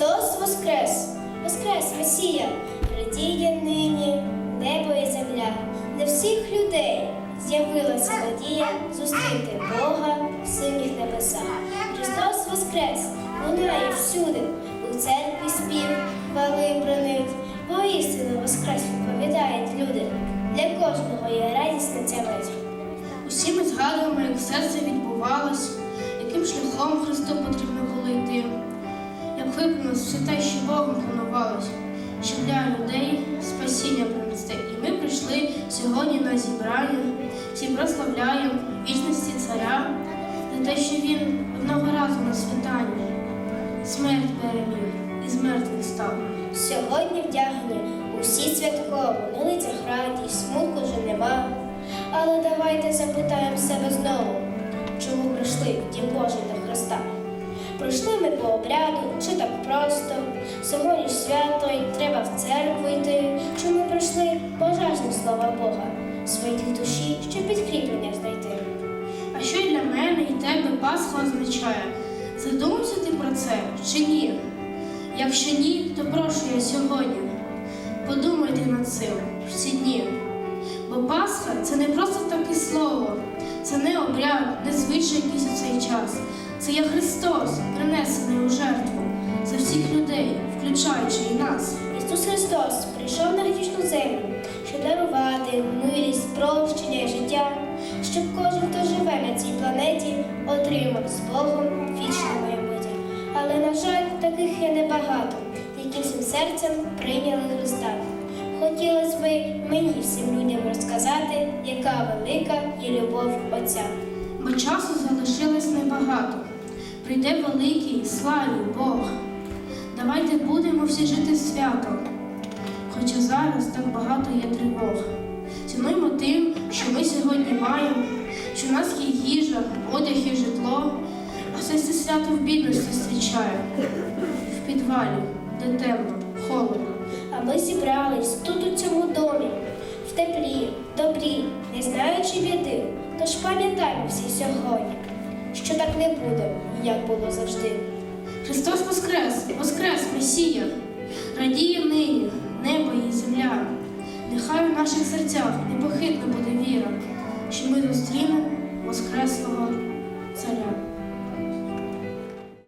Христос Воскрес! Воскрес Месія! Радіє нині небо і земля. Для всіх людей з'явилася надія зустріти Бога в синіх небесах. Христос Воскрес! Лунає всюди, у церкві спів, хвали бронить. Воістину Воскрес відповідають люди. Для кожного є радісна ця мить. Усі ми згадуємо, як все це відбувалось, яким шляхом Христу потрібно було йти, як все те, що Богом планувалось, щоб для людей спасіння принести. І ми прийшли сьогодні на зібрання, всі прославляємо вічності царя за те, що він одного разу на світанні смерть переміг і з мертвих став. Сьогодні вдягнені усі святково, на лицях радість, смутку вже нема. Але давайте запитаємо себе знову, чому прийшли в Дім Божий до Христа. Прийшли ми по обряду, чи так просто. Сьогодні свято і треба в церкву йти. Чому прийшли пожежні слова Бога, своїх душі, щоб підкріплення знайти. А що й для мене і тебе Пасха означає? Задумався ти про це чи ні? Якщо ні, то прошу я сьогодні. Подумайте над цим всі дні. Бо Пасха це не просто таке слово, це не обряд, не звичай є Христос, принесений у жертву за всіх людей, включаючи і нас. Ісус Христос прийшов на грішну землю, щоб дарувати милість, прощення і життя, щоб кожен, хто живе на цій планеті, отримав з Богом вічне майбутнє. Але, на жаль, таких є небагато, які всім серцем прийняли Христа. Хотілося б мені всім людям розказати, яка велика є любов Отця. Бо часу залишилось небагато. Прийде великий, славний Бог. Давайте будемо всі жити свято. Хоча зараз так багато є тривог. Цінуймо тим, що ми сьогодні маємо, що в нас є їжа, одяг і житло, а все це свято в бідності зустрічає. В підвалі, де темно, холодно. А ми зібрались тут у цьому домі, в теплі, добрі, не знаючи біди. Тож пам'ятаймо всі сьогодні, що так не буде, як було завжди. Христос Воскрес, Воскрес, Месія, радіє нині небо і земля. Нехай у наших серцях непохитна буде віра, що ми зустрінемо Воскреслого Царя.